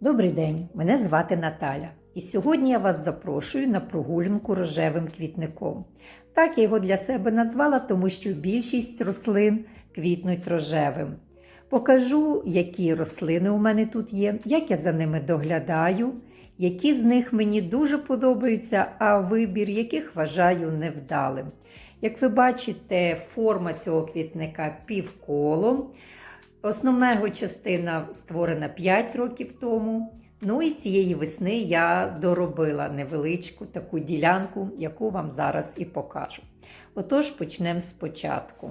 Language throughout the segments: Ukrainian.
Добрий день, мене звати Наталя. І сьогодні я вас запрошую на прогулянку рожевим квітником. Так я його для себе назвала, тому що більшість рослин квітнуть рожевим. Покажу, які рослини у мене тут є, як я за ними доглядаю, які з них мені дуже подобаються, а вибір яких вважаю невдалим. Як ви бачите, форма цього квітника півколом. Основна його частина створена 5 років тому. Ну і цієї весни я доробила невеличку таку ділянку, яку вам зараз і покажу. Отож, почнемо спочатку.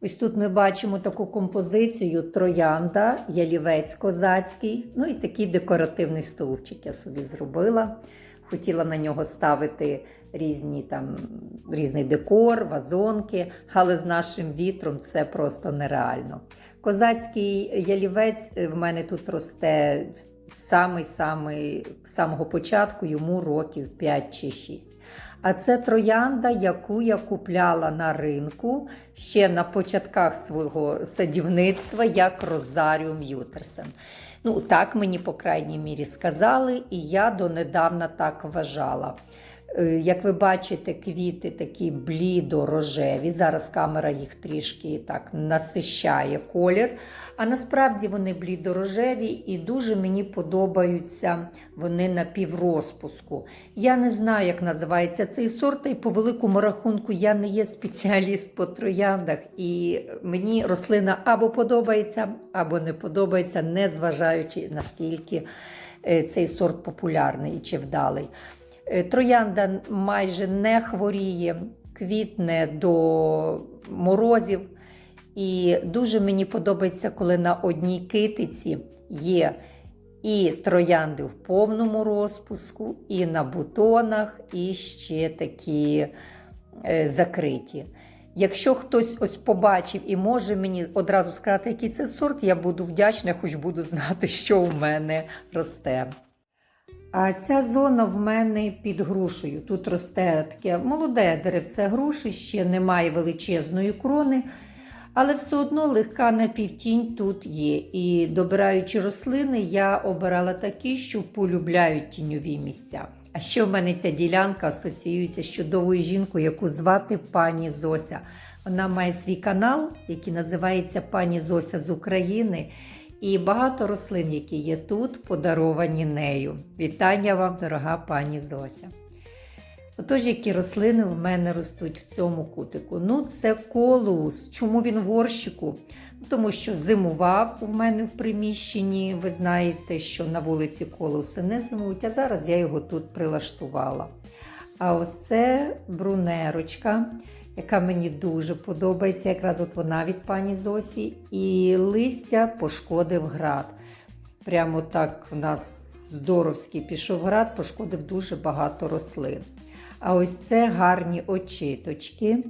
Ось тут ми бачимо таку композицію троянда, ялівець козацький, ну і такий декоративний стовпчик я собі зробила. Хотіла на нього ставити різні там, різний декор, вазонки, але з нашим вітром це просто нереально. Козацький ялівець в мене тут росте самий-самий з самого початку, йому років 5 чи 6. А це троянда, яку я купляла на ринку ще на початках свого садівництва, як Розаріум Ютерсен. Ну, так мені, по крайній мірі, сказали, і я донедавна так вважала. Е, Як ви бачите, квіти такі блідо-рожеві. Зараз камера їх трішки так насищає колір. А насправді вони блідо-рожеві і дуже мені подобаються вони на піврозпуску. Я не знаю, як називається цей сорт, і по великому рахунку я не є спеціаліст по трояндах, і мені рослина або подобається, або не подобається, незважаючи наскільки е, цей сорт популярний чи вдалий. Е, Троянда майже не хворіє, квітне до морозів. І дуже мені подобається, коли на одній китиці є і троянди в повному розпуску, і на бутонах, і ще такі е, закриті. Якщо хтось ось побачив і може мені одразу сказати, який це сорт, я буду вдячна, хоч буду знати, що в мене росте. А ця зона в мене під грушею. Тут росте таке молоде деревце груші, ще немає величезної крони, але все одно легка напівтінь тут є. І добираючи рослини, я обирала такі, що полюбляють тіньові місця. А ще в мене ця ділянка асоціюється з чудовою жінкою, яку звати пані Зося. Вона має свій канал, який називається Пані Зося з України. І багато рослин, які є тут, подаровані нею. Вітання вам, дорога пані Зося. Отож, які рослини в мене ростуть в цьому кутику? Ну, це колус. Чому він в горщику? Тому що зимував у мене в приміщенні. Ви знаєте, що на вулиці колуси не зимують, а зараз я його тут прилаштувала. А ось це брунерочка, яка мені дуже подобається. Якраз от вона від пані Зосі. І листя пошкодив град. Прямо так у нас здоровський пішов град, пошкодив дуже багато рослин. А ось це гарні очиточки.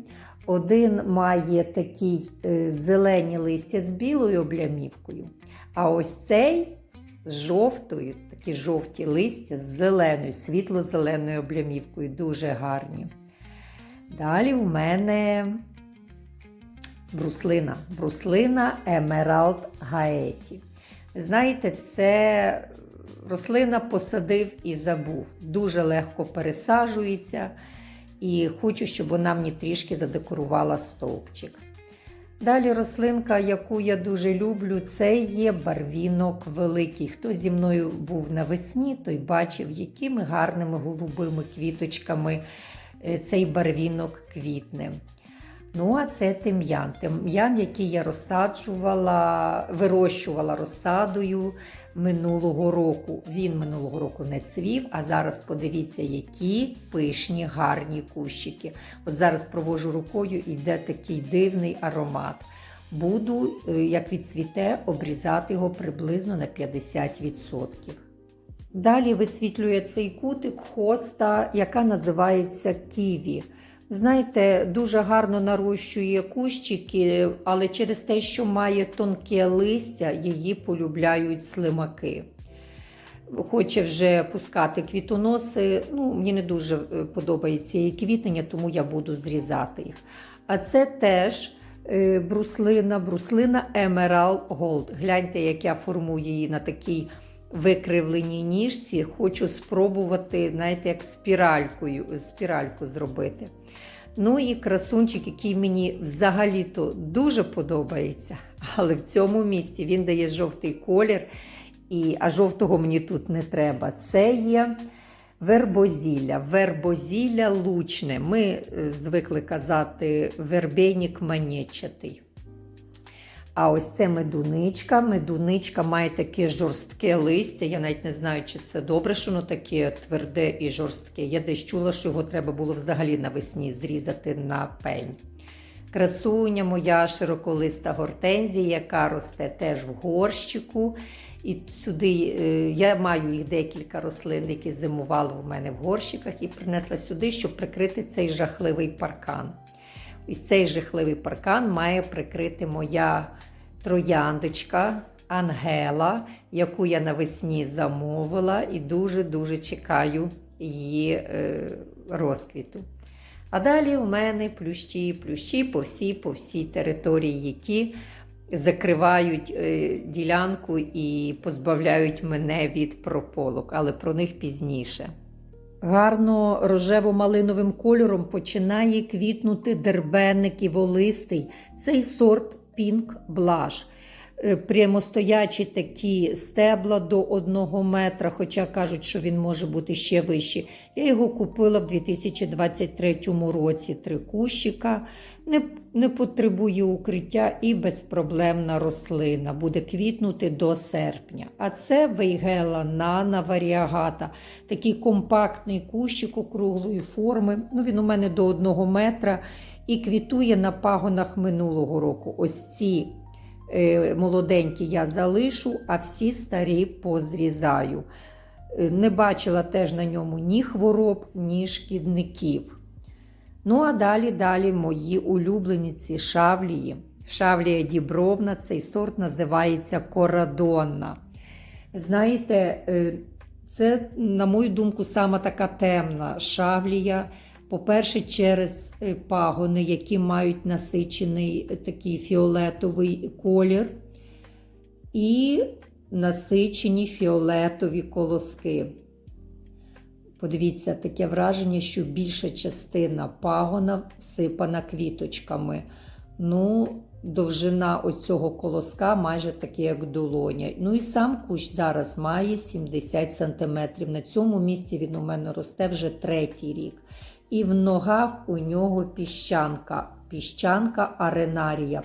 Один має такі е, зелені листя з білою облямівкою, а ось цей з жовтою, такі жовті листя з зеленою, світло-зеленою облямівкою, дуже гарні. Далі в мене бруслина. Бруслина Емералд Гаеті. Знаєте, це рослина посадив і забув. Дуже легко пересаджується. І хочу, щоб вона мені трішки задекорувала стовпчик. Далі рослинка, яку я дуже люблю, це є барвінок великий. Хто зі мною був навесні, той бачив, якими гарними голубими квіточками цей барвінок квітне. Ну, а це тим'ян. Тим'ян, який я розсаджувала, вирощувала розсадою минулого року. Він минулого року не цвів, а зараз подивіться, які пишні, гарні кущики. От зараз провожу рукою і йде такий дивний аромат. Буду, е, як відцвіте, обрізати його приблизно на 50%. Далі висвітлює цей кутик хоста, яка називається ківі. Знаєте, дуже гарно нарощує кущики, але через те, що має тонке листя, її полюбляють слимаки. Хоче вже пускати квітоноси. Ну, Мені не дуже е, подобається її квітнення, тому я буду зрізати їх. А це теж е, бруслина, бруслина Emerald Gold. Гляньте, як я формую її на такій викривленій ніжці хочу спробувати, знаєте, як спіралькою, спіральку зробити. Ну і красунчик, який мені взагалі-то дуже подобається, але в цьому місці він дає жовтий колір, і, а жовтого мені тут не треба. Це є вербозілля, вербозілля лучне. Ми е, звикли казати вербейник манєчатий. А ось це медуничка. Медуничка має таке жорстке листя. Я навіть не знаю, чи це добре, що воно таке тверде і жорстке. Я десь чула, що його треба було взагалі навесні зрізати на пень. Красуня моя широколиста гортензія, яка росте теж в горщику. І сюди е, я маю їх декілька рослин, які зимували в мене в горщиках, і принесла сюди, щоб прикрити цей жахливий паркан. Ось цей жахливий паркан має прикрити моя трояндочка Ангела, яку я навесні замовила, і дуже-дуже чекаю її е, розквіту. А далі в мене плющі, плющі по всій, по всій території, які закривають е, ділянку і позбавляють мене від прополок, але про них пізніше. Гарно рожево-малиновим кольором починає квітнути дербенник і волистий. Цей сорт Pink Blush. Е, Прямостоячі такі стебла до одного метра, хоча кажуть, що він може бути ще вищий. Я його купила в 2023 році. Три кущика. Не, не потребує укриття і безпроблемна рослина. Буде квітнути до серпня. А це вейгела нана варіагата. Такий компактний кущик округлої форми. Ну, Він у мене до одного метра і квітує на пагонах минулого року. Ось ці е, молоденькі я залишу, а всі старі позрізаю. Е, Не бачила теж на ньому ні хвороб, ні шкідників. Ну, а далі далі мої улюблениці шавлії. Шавлія дібровна, цей сорт називається корадонна. Знаєте, е, це, на мою думку, сама така темна шавлія. По-перше, через е, пагони, які мають насичений е, такий фіолетовий колір, і насичені фіолетові колоски. Подивіться, таке враження, що більша частина пагона всипана квіточками. Ну, довжина оцього колоска майже таке, як долоня. Ну і сам кущ зараз має 70 см. На цьому місці він у мене росте вже третій рік. І в ногах у нього піщанка, піщанка аренарія.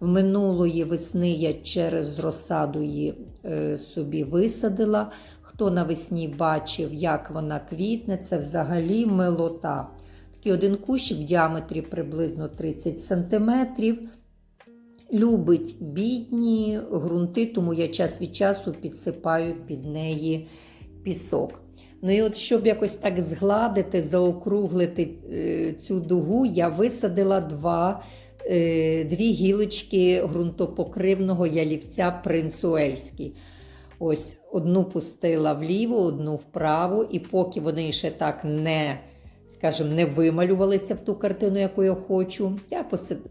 В минулої весни я через розсаду її е, собі висадила. Хто навесні бачив, як вона квітне, це взагалі милота. Такий один кущик в діаметрі приблизно 30 см. Любить бідні ґрунти, тому я час від часу підсипаю під неї пісок. Ну і от щоб якось так згладити, заокруглити е, цю дугу, я висадила два, е, дві гілочки ґрунтопокривного ялівця принцуельський. Ось одну пустила вліво, одну вправо, і поки вони ще так не, скажімо, не вималювалися в ту картину, яку я хочу, я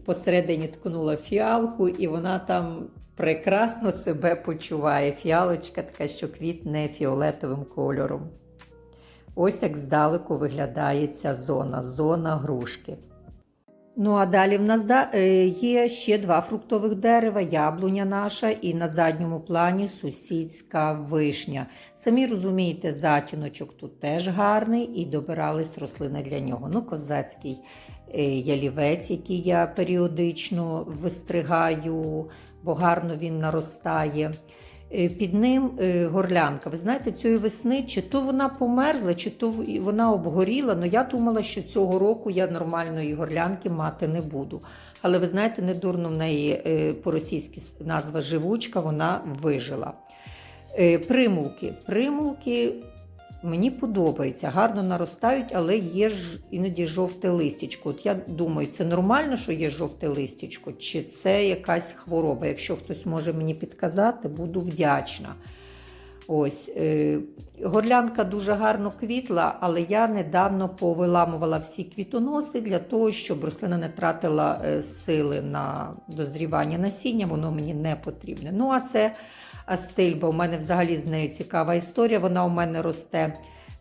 посередині ткнула фіалку, і вона там прекрасно себе почуває. Фіалочка така, що квітне фіолетовим кольором. Ось як здалеку виглядає ця зона, зона грушки. Ну, а далі в нас е, є ще два фруктових дерева, яблуня наша і на задньому плані сусідська вишня. Самі розумієте, затіночок тут теж гарний і добирались рослини для нього. Ну, козацький е, ялівець, який я періодично вистригаю, бо гарно він наростає. Е, Під ним е, горлянка. Ви знаєте, цієї весни, чи то вона померзла, чи то вона обгоріла. Ну я думала, що цього року я нормальної горлянки мати не буду. Але ви знаєте, недурно в неї е, по-російськи назва живучка, вона вижила. Примулки. Примулки мені подобаються, гарно наростають, але є ж іноді жовте листячко. От я думаю, це нормально, що є жовте листячко, чи це якась хвороба? Якщо хтось може мені підказати, буду вдячна. Ось е, горлянка дуже гарно квітла, але я недавно повиламувала всі квітоноси для того, щоб рослина не тратила е, сили на дозрівання насіння, воно мені не потрібне. Ну, а це Астильба. У мене взагалі з нею цікава історія. Вона у мене росте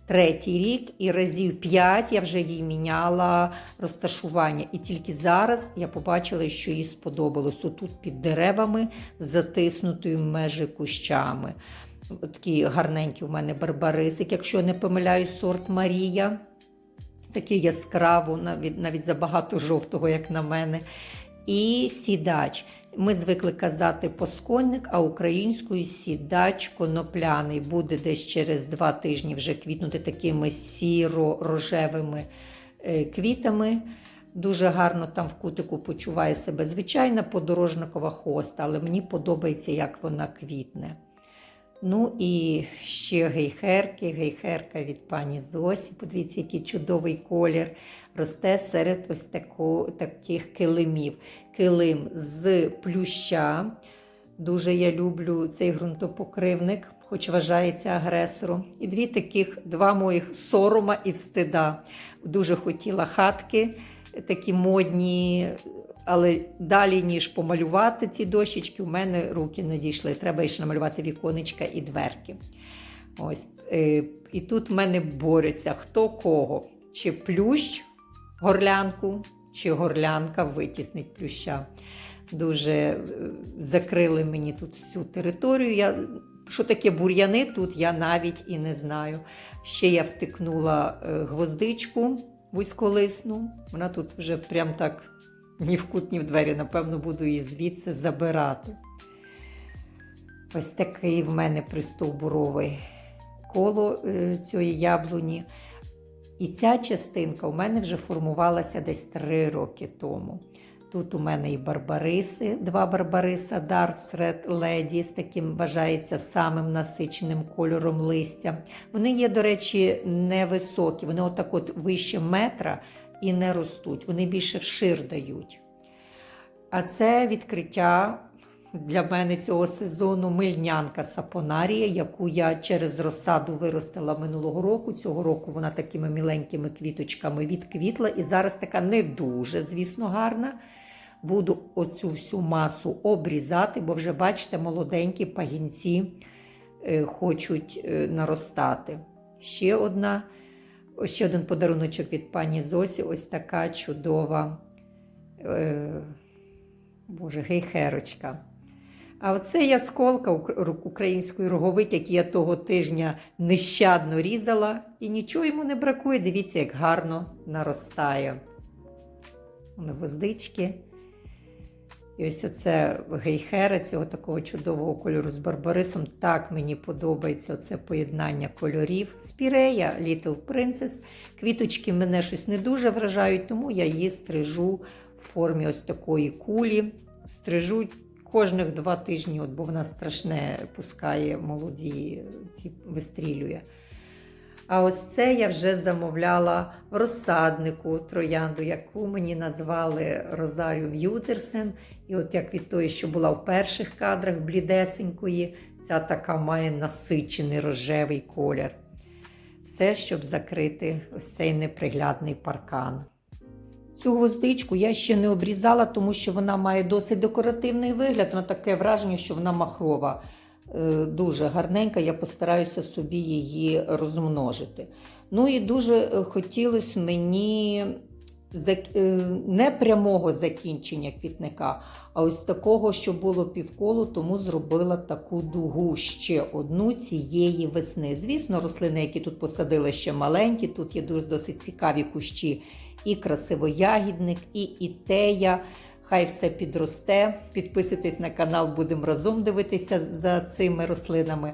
третій рік, і разів п'ять я вже їй міняла розташування. І тільки зараз я побачила, що їй сподобалось. Отут під деревами, затиснутою межі кущами. Такі гарненькі у мене барбарисик, якщо не помиляюсь, сорт Марія. Такий яскраво, навіть, навіть забагато жовтого, як на мене. І сідач. Ми звикли казати посконник, а українською сідач конопляний буде десь через два тижні вже квітнути такими сіро-рожевими е, квітами. Дуже гарно там в кутику почуває себе звичайна подорожникова хоста, але мені подобається, як вона квітне. Ну і ще гейхерки, гейхерка від пані Зосі. Подивіться, який чудовий колір. Росте серед ось тако, таких килимів. Килим з плюща. Дуже я люблю цей ґрунтопокривник, хоч вважається агресором. І дві таких, два моїх сорома і встида. Дуже хотіла хатки, такі модні, але далі, ніж помалювати ці дощечки, у мене руки не дійшли. Треба ще намалювати віконечка і дверки. Ось. е, І тут в мене борються хто кого. Чи плющ горлянку, чи горлянка витіснить плюща. Дуже е, закрили мені тут всю територію. Я, що таке бур'яни тут, я навіть і не знаю. Ще я втикнула е, гвоздичку вузьколисну. Вона тут вже прям так ні в кут, ні в двері. Напевно, буду її звідси забирати. Ось такий в мене пристовбуровий коло е, цієї яблуні. І ця частинка у мене вже формувалася десь три роки тому. Тут у мене і барбариси, два барбариса Darts Red Lady з таким вважається самим насиченим кольором листя. Вони є, до речі, невисокі, вони отак от вище метра і не ростуть, вони більше вшир дають. А це відкриття для мене цього сезону мильнянка сапонарія, яку я через розсаду виростила минулого року. Цього року вона такими міленькими квіточками відквітла. І зараз така не дуже, звісно, гарна. Буду оцю всю масу обрізати, бо вже, бачите, молоденькі пагінці е, хочуть е, наростати. Ще одна, ще один подаруночок від пані Зосі. Ось така чудова, е, боже, гейхерочка. А оце ясколка ук- української роговики, які я того тижня нещадно різала, і нічого йому не бракує. Дивіться, як гарно наростає. Воно гвоздички. І ось оце гейхера цього такого чудового кольору з барбарисом. Так мені подобається оце поєднання кольорів. Спірея Little Princess. Квіточки мене щось не дуже вражають, тому я її стрижу в формі ось такої кулі. Стрижу кожних два тижні, от, бо вона страшне пускає молоді, ці вистрілює. А ось це я вже замовляла в розсаднику троянду, яку мені назвали Розаріум Ютерсен. І от як від тої, що була в перших кадрах блідесенької, ця така має насичений рожевий колір. Все, щоб закрити ось цей неприглядний паркан. Цю гвоздичку я ще не обрізала, тому що вона має досить декоративний вигляд. Вона таке враження, що вона махрова. Е, Дуже гарненька, я постараюся собі її розмножити. Ну і дуже е, хотілося мені е, не прямого закінчення квітника, а ось такого, що було півколу, тому зробила таку дугу ще одну цієї весни. Звісно, рослини, які тут посадила, ще маленькі, тут є досить цікаві кущі. І красивоягідник, і ітея. Хай все підросте. Підписуйтесь на канал, будемо разом дивитися за цими рослинами.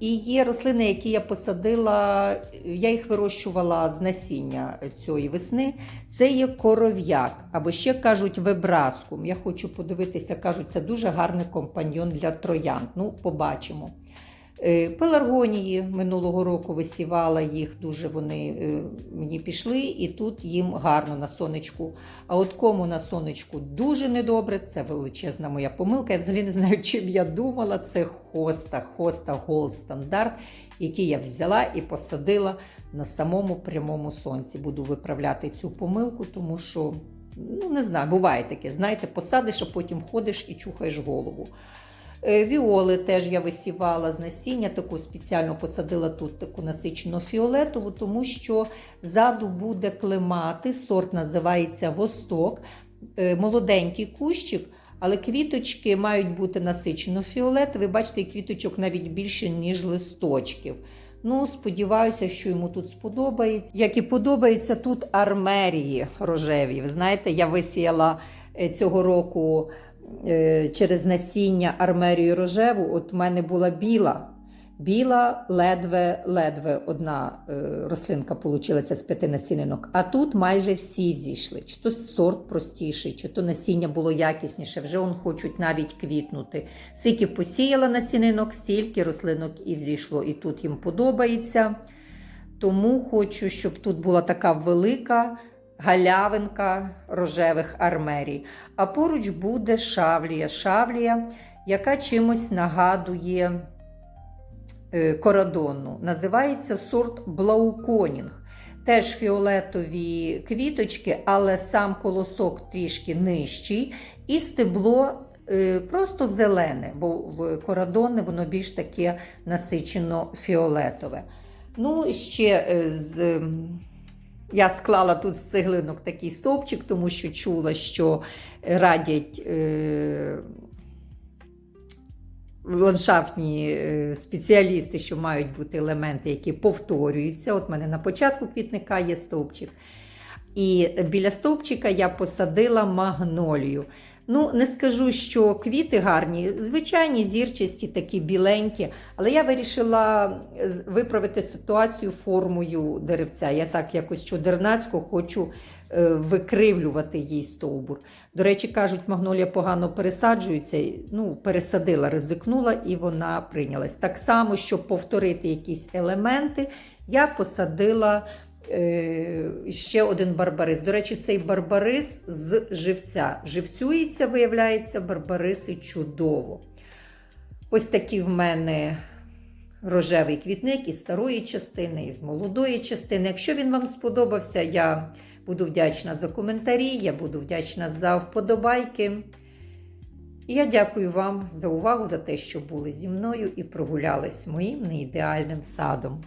І є рослини, які я посадила, я їх вирощувала з насіння цієї весни. Це є коров'як, або ще кажуть вебраскум. Я хочу подивитися, кажуть, це дуже гарний компаньйон для троянд. Ну, побачимо. Е, Пеларгонії минулого року висівала їх, дуже вони е, мені пішли, і тут їм гарно на сонечку. А от кому на сонечку дуже недобре, це величезна моя помилка. Я взагалі не знаю, чим я думала. Це хоста, хоста Gold стандарт, який я взяла і посадила на самому прямому сонці. Буду виправляти цю помилку, тому що, ну не знаю, буває таке. Знаєте, посадиш, а потім ходиш і чухаєш голову. Е, Віоли теж я висівала з насіння, таку спеціально посадила тут таку насичену фіолетову, тому що ззаду буде клемати. Сорт називається Восток. Е, Молоденький кущик, але квіточки мають бути насичено фіолетові. Бачите, квіточок навіть більше, ніж листочків. Ну, сподіваюся, що йому тут сподобається. Як і подобається тут армерії рожеві. Ви знаєте, я висіяла е, цього року через насіння армерію рожеву. От в мене була біла. Біла, ледве-ледве одна е, рослинка получилася з п'яти насінинок. А тут майже всі зійшли. Чи то сорт простіший, чи то насіння було якісніше, вже он хочуть навіть квітнути. Скільки посіяла насінинок, стільки рослинок і взійшло. І тут їм подобається. Тому хочу, щоб тут була така велика галявинка рожевих армерій. А поруч буде шавлія. Шавлія, яка чимось нагадує е, корадонну. Називається сорт Блауконінг. Теж фіолетові квіточки, але сам колосок трішки нижчий, і стебло е, просто зелене, бо в корадонне воно більш таке насичено фіолетове. Ну, ще е, з. Я склала тут з цеглинок такий стовпчик, тому що чула, що радять е, ландшафтні е, спеціалісти, що мають бути елементи, які повторюються. От мене на початку квітника є стовпчик. І біля стовпчика я посадила магнолію. Ну, не скажу, що квіти гарні, звичайні зірчасті, такі біленькі, але я вирішила виправити ситуацію формою деревця. Я так якось чудернацько хочу е, викривлювати їй стовбур. До речі, кажуть, магнолія погано пересаджується. Ну, пересадила, ризикнула, і вона прийнялась. Так само, щоб повторити якісь елементи, я посадила е, ще один барбарис. До речі, цей барбарис з живця. Живцюється, виявляється, барбариси чудово. Ось такий в мене рожевий квітник із старої частини, і з молодої частини. Якщо він вам сподобався, я буду вдячна за коментарі, я буду вдячна за вподобайки. І я дякую вам за увагу, за те, що були зі мною і прогулялись моїм неідеальним садом.